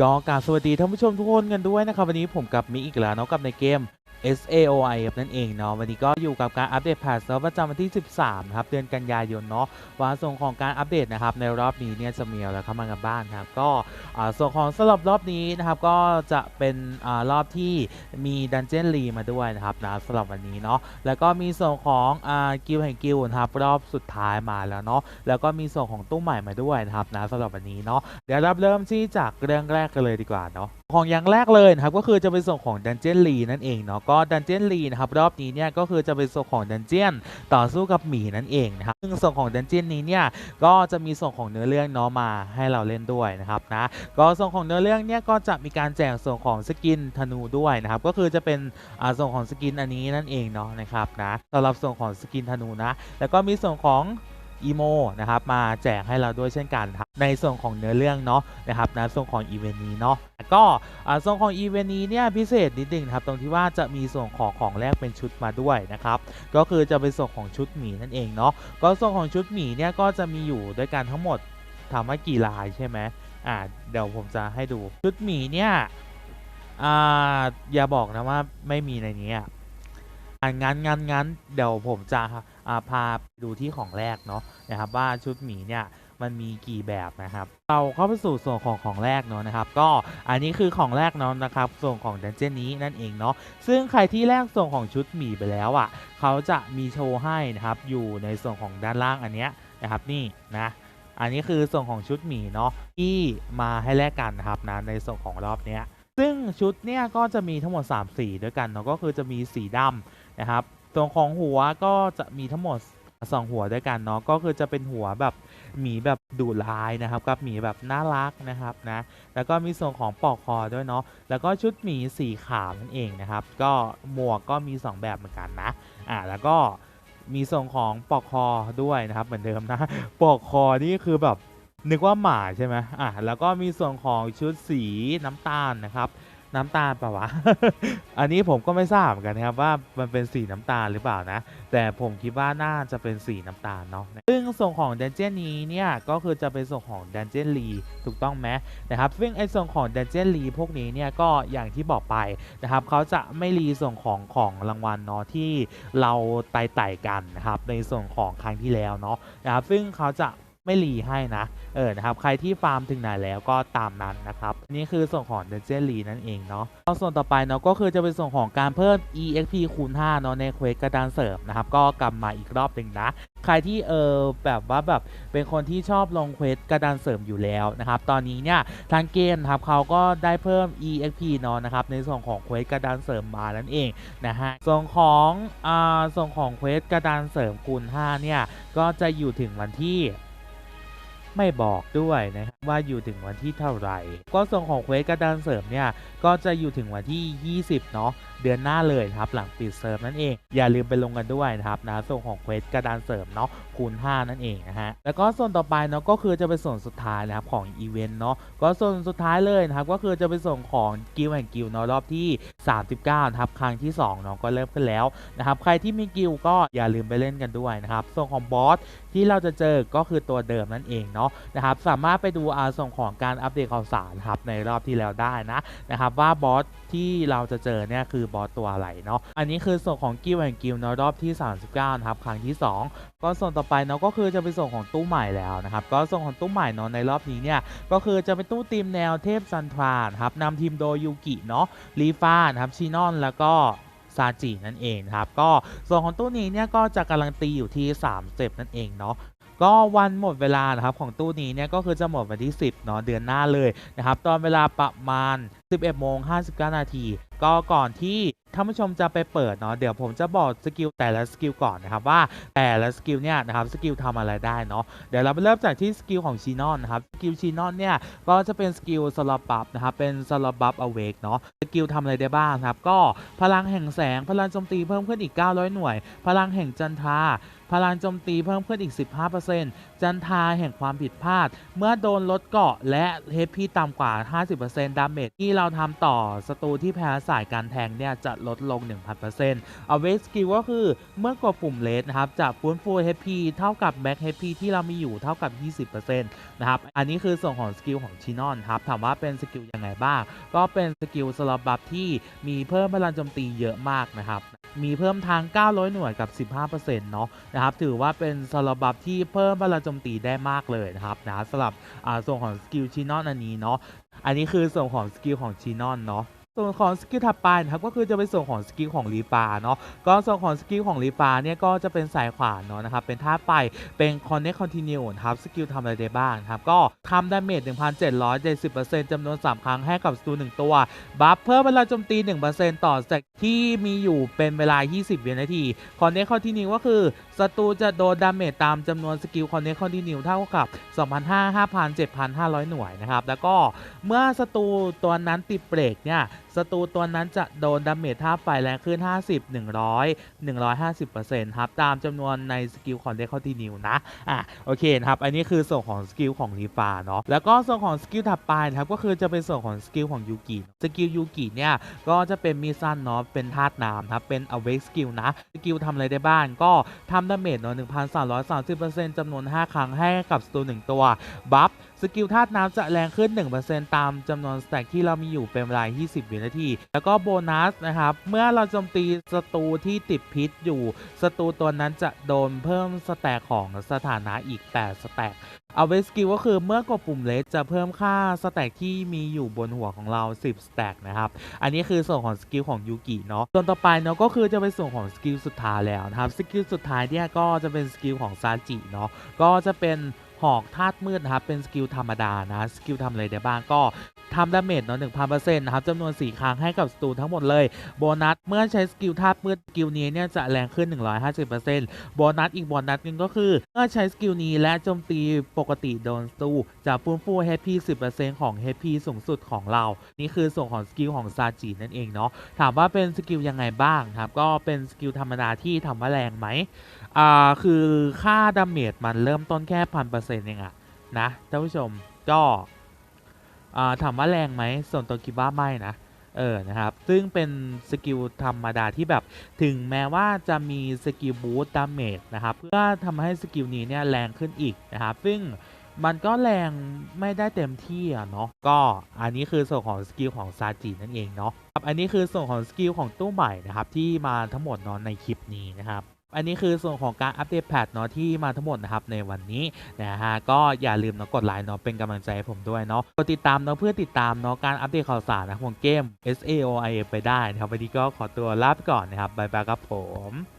ก็กราบสวัสดีท่านผู้ชมทุกคนกันด้วยนะครับวันนี้ผมกับมิอีกแล้วเนาะกับในเกม SAOI ครับนั่นเองเนาะวันนี้ก็อยู่กับการอัปเดตผ่านเซิร์ฟประจำวันที่ 13นะครับเดือนกันยายนเนาะวาส่วนของการอัปเดตนะครับในรอบนี้เนี่ยจะมีอะไรเข้ามากันบ้างครับก็อ่าส่วนของสำหรับรอบนี้นะครับก็จะเป็นอ่ารอบที่มีดันเจียนรีมาด้วยนะครับนะสำหรับวันนี้เนาะแล้วก็มีส่วนของอ่ากิลแห่งกิลนะครับรอบสุดท้ายมาแล้วเนาะแล้วก็มีส่วนของตู้ใหม่มาด้วยนะครับนะสำหรับวันนี้เนาะเดี๋ยวเราเริ่มที่จากเรื่องแรกกันเลยดีกว่าเนาะของอย่างแรกเลยนะครับก็คือจะเป็นส่วนของดันเจียนลีนั่นเองเนาะก็ดันเจียนลีนะครับรอบนี้เนี่ยก็คือจะเป็นส่วนของดันเจียนต่อสู้กับหมีนั่นเองนะครับซึ่งส่วนของดันเจียนนี้เนี่ยก็จะมีส่วนของเนื้อเรื่องเนาะมาให้เราเล่นด้วยนะครับนะก็ส่วนของเนื้อเรื่องเนี่ยก็จะมีการแจกส่วนของสกินธนูด้วยนะครับก็คือจะเป็นอ่าส่วนของสกินอันนี้นั่นเองเนาะนะครับนะสำหรับส่วนของสกินธนูนะแล้วก็มีส่วนของ อีโมนะครับมาแจกให้เราด้วยเช่นกันครับในส่วนของเนื้อเรื่องเนาะนะครับนะส่วนของอีเวนต์นี้เนาะก็อ่าส่วนของอีเวนต์นี้เนี่ยพิเศษนิดนึงครับตรงที่ว่าจะมีส่วนของของแรกเป็นชุดมาด้วยนะครับก็คือจะเป็นส่วนของชุดหมีนั่นเองเนาะก็ส่วนของชุดหมีเนี่ยก็จะมีอยู่ด้วยกันทั้งหมดถามว่ากี่ลายใช่ไหมอ่าเดี๋ยวผมจะให้ดูชุดหมีเนี่ยอ่าอย่าบอกนะว่าไม่มีในนี้อะ อะงั้นงั้นงั้นเดี๋ยวผมจะาพาไปดูที่ของแรกเนาะนะครับว่าชุดหมีเนี่ยมันมีกี่แบบนะครับ เราเข้าไปสู่ส่วนของของแรกเนาะนะครับ ก็อันนี้คือของแรกเนาะนะครับ ส่วนของดันเจี้ยนนี้นั่นเองเนาะ ซึ่งใครที่แลกส่วนของชุดหมีไปแล้วอะ เขาจะมีโชว์ให้นะครับ อยู่ในส่วนของด้านล่างอันเนี้ยนะครับ นี่นะ อันนี้คือส่วนของชุดหมีเนาะที่มาให้แลกกันนะครับนะในส่วนของรอบเนี้ย ซึ่งชุดเนี่ยก็จะมีทั้งหมด 3 สีด้วยกันเนาะก็คือจะมีสีดำนะครับส่วนของหัวก็จะมีทั้งหมด 2 หัวด้วยกันเนาะก็คือจะเป็นหัวแบบหมีแบบดูลายนะครับกับหมีแบบน่ารักนะครับนะแล้วก็มีส่วนของปลอกคอด้วยเนาะแล้วก็ชุดหมีสีขาวนั่นเองนะครับ ก็หมวกก็มี 2 แบบเหมือนกันนะอ่าแล้วก็มีส่วนของปลอกคอด้วยนะครับเหมือนเดิมนะปลอกคอนี่คือแบบ นึกว่าหมาใช่ไหมอะแล้วก็มีส่วนของชุดสีน้ำตาลนะครับน้ำตาลปะวะ อันนี้ผมก็ไม่ทราบเหมือนกันนะครับว่ามันเป็นสีน้ำตาลหรือเปล่านะ แต่ผมคิดว่าน่าจะเป็นสีน้ำตาลเนาะ ซึ่งส่วนของดันเจี้ยนนี้เนี่ยก็คือจะเป็นส่วนของดันเจี้ยนลีถูกต้องไหมนะครับ ซึ่งไอ้ส่วนของดันเจี้ยนลีพวกนี้เนี่ยก็อย่างที่บอกไปนะครับเขาจะไม่รีส่วนของของรางวัลเนาะที่เราไต่ๆกันนะครับในส่วนของครั้งที่แล้วเนาะนะครับ ซึ่งเขาจะ ไม่รีให้นะ เออนะครับ ใครที่ฟาร์มถึงไหนแล้วก็ตามนั้นนะครับ นี่คือส่วนของเดนเจ n รีนั่นเองเนาะส่วนต่อไปเนาะก็คือจะเป็นส่วนของการเพิ่ม exp คูณ5เนาะในเควสกระดานเสริมนะครับ ก็กลับมาอีกรอบหนึ่งนะ ใครที่เออแบบว่าแบบเป็นคนที่ชอบลงเควสกระดานเสริมอยู่แล้วนะครับ ตอนนี้เนี่ยทางเกมครับเขาก็ได้เพิ่ม exp เนาะนะครับในส่วนของเควสกระดานเสริมมานั่นเองนะฮะ ส่วนของอ่าส่วนของเควสกระดานเสริมคูณ5เนี่ยก็จะอยู่ถึงวันที่ ไม่บอกด้วยนะครับว่าอยู่ถึงวันที่เท่าไหร่ ก็ส่งของเควสกระดานเสริมเนี่ยก็จะอยู่ถึงวันที่ 20 เนาะ เดือนหน้าเลยครับหลังปิดเซิร์ฟนั่นเอง อย่าลืมไปลงกันด้วยนะครับนะส่วนของเควสกระดานเสริมเนาะคูณ 5 นั่นเองนะฮะแล้วก็ส่วนต่อไปเนาะก็คือจะเป็นส่วนสุดท้ายนะครับของอีเวนต์เนาะก็ส่วนสุดท้ายเลยนะครับก็คือจะเป็นส่วนของกิลแห่งกิลเนาะรอบที่ 39นะครับครั้งที่2เนาะก็เริ่มขึ้นแล้วนะครับใครที่มีกิลก็อย่าลืมไปเล่นกันด้วยนะครับส่วนของบอสที่เราจะเจอก็คือตัวเดิมนั่นเองเนาะนะครับสามารถไปดูอาส่งของการอัปเดตข่าวสารครับในรอบที่แล้วได้นะนะครับว่าบอส ที่เราจะเจอเนี่ยคือบอสตัวอะไรเนาะอันนี้คือส่วนของกิลแห่งกิลเนาะรอบที่ 39นะครับครั้งที่ 2 ก็ส่วนต่อไปเนาะก็คือจะเป็นส่วนของตู้ใหม่แล้วนะครับก็ส่วนของตู้ใหม่เนาะในรอบนี้เนี่ยก็คือจะเป็นตู้ทีมแนวเทพซันทรานครับนำทีมโดยยูกิเนาะลีฟ้านะครับชินอนแล้วก็ซาจินั่นเองครับก็ส่วนของตู้นี้เนี่ยก็จะการันตีอยู่ที่3เซปนั่นเองเนาะ ก็วันหมดเวลานะครับของตู้นี้เนี่ยก็คือจะหมดวันที่ 10เนาะเดือนหน้าเลยนะครับตอนเวลาประมาณ 11โมง59 นาทีก็ก่อนที่ ท่านผู้ชมจะไปเปิดเนาะเดี๋ยวผมจะบอกสกิลแต่ละสกิลก่อนนะครับว่าแต่ละสกิลเนี่ยนะครับสกิลทำอะไรได้เนาะเดี๋ยวเราไปเริ่มจากที่สกิลของชีนอนนะครับสกิลชีนอนเนี่ยก็จะเป็นสกิลสลับบัฟนะครับเป็นสลับบัฟอเวกเนาะสกิลทำอะไรได้บ้างครับก็พลังแห่งแสงพลังโจมตีเพิ่มขึ้นอีก 900 หน่วย พลังแห่งจันทราพลังโจมตีเพิ่มขึ้นอีก 15%จันทาแห่งความผิดพลาด เมื่อโดนลดเกาะและเฮพีต่ำกว่า 50%ดาเมจที่เราทำต่อศัตรูที่แพ้สายการแทงเนี่ยจะลลดลง 1,000%เอาเวสกิลก็คือเมื่อกดปุ่มเลสนะครับจะฟื้นฟู HP เท่ากับแบ็ค HP ที่เรามีอยู่เท่ากับ 20%นะครับอันนี้คือส่วนของสกิลของชินอนครับถามว่าเป็นสกิลยังไงบ้าง ก็เป็นสกิลสลับบัฟที่มีเพิ่มพลังโจมตีเยอะมากนะครับมีเพิ่มทาง 900 หน่วยกับ 15%เนาะนะครับ ถือว่าเป็นสลับบัฟที่เพิ่มพลังโจมตีได้มากเลยนะครับนะสำหรับอ่าส่วนของสกิลชินอนอันนี้เนาะ อันนี้คือส่วนของสกิลของชินอนเนาะ ส่วนของสกิลถัดไปนะครับก็คือจะเป็นส่วนของสกิลของรีฟาเนาะก็ส่วนของสกิลของรีฟาเนี่ยก็จะเป็นสายขวานเนาะนะครับเป็นท่าไปเป็นคอนเนคคอนติเนียนะครับสกิลทำอะไรได้บ้างครับก็ทำดาเมจ1,770%จำนวน 3 ครั้งให้กับศัตรู1ตัวบัฟเพิ่มเวลาโจมตี 1%ต่อสแต็กที่มีอยู่เป็นเวลา 20 วินาทีคอนเนคคอนติเนียก็คือศัตรูจะโดนดาเมจตามจำนวนสกิลคอนเนคคอนติเนียเท่ากับ2,500 5,000 7,500 หน่วยนะครับแล้วก็เมื่อศัตรูตัวนั้นติดเบรกเนี่ย ศัตรูตัวนั้นจะโดนดาเมจท่าไฟแรงขึ้น 50 100 150%ครับ ตามจำนวนในสกิลของเดคอตินิวนะ อะ โอเคนะครับ อันนี้คือส่วนของสกิลของรีฟาเนาะ แล้วก็ส่วนของสกิลถัดไปนะครับ ก็คือจะเป็นส่วนของสกิลของยูกิ สกิลยูกิเนี่ย ก็จะเป็นมีสั้นเนาะ เป็นธาตุน้ำครับ เป็น awake skill นะ สกิลทำอะไรได้บ้าง ก็ทำดาเมจเนาะ1,330%จำนวน 5 ครั้งให้กับศัตรู1ตัว บัฟ สกิลธาตุน้ำจะแรงขึ้น 1%ตามจำนวนสแต็กที่เรามีอยู่เป็นเวลา20วินาที แล้วก็โบนัสนะครับ เมื่อเราโจมตีศัตรูที่ติดพิษอยู่ศัตรูตัวนั้นจะโดนเพิ่มสแต็กของสถานะอีก 8 สแต็กเอาเวสกิลก็คือเมื่อกดปุ่มเลสจะเพิ่มค่าสแต็กที่มีอยู่บนหัวของเรา 10 สแต็กนะครับ อันนี้คือส่วนของสกิลของยูกิเนาะส่วนต่อไปเนาะก็คือจะเป็นส่วนของสกิลสุดท้ายแล้วนะครับ สกิลสุดท้ายเนี่ยก็จะเป็นสกิลของซาจิเนาะ ก็จะเป็นหอกธาตุมืดนะครับเป็นสกิลธรรมดานะสกิลทำอะไรได้บ้างก็ ทำดาเมจเนาะ1,000%นเปอร์เซ็นต์นะครับจำนวน 4 ครั้งให้กับศัตรูทั้งหมดเลย โบนัส เมื่อใช้สกิลธาตุมืดสกิลนี้เนี่ยจะแรงขึ้น 150%โบนัสอีกโบนัสหนึงก็คือ เมื่อใช้สกิลนี้และโจมตีปกติโดนศัตรูจะฟื้นฟู HP 10%ของ HP สูงสุดของเรา นี่คือส่วนของสกิลของซาจินั่นเองเนาะถามว่าเป็นสกิลยังไงบ้างครับก็เป็นสกิลธรรมดาที่ทำว่าแรงไหมอ่าคือค่าดาเมจมันเริ่มต้นแค่พันเปอร์เซ็นต์เองอะนะท่านผู้ชมก็ ถามว่าแรงไหมส่วนตัวคิดว่าไม่นะเออนะครับซึ่งเป็นสกิลธรรมดาที่แบบถึงแม้ว่าจะมีสกิลบูสต์ดาเมจนะครับเพื่อทำให้สกิลนี้เนี่ยแรงขึ้นอีกนะครับซึ่งมันก็แรงไม่ได้เต็มที่อะเนาะก็อันนี้คือส่วนของสกิลของซาจินั่นเองเนาะครับอันนี้คือส่วนของสกิลของตู้ใหม่นะครับที่มาทั้งหมดนาะในคลิปนี้นะครับ อันนี้คือส่วนของการอัปเดตแพทเนาะที่มาทั้งหมดนะครับในวันนี้นะฮะก็อย่าลืมเนาะกดไลค์เนาะเป็นกำลังใจให้ผมด้วยเนาะกดติดตามเนาะเพื่อติดตามเนาะการอัปเดตข่าวสารนะของเกม S A O I ไปได้นะครับวันนี้ก็ขอตัวลาไปก่อนนะครับบ๊ายบายครับผม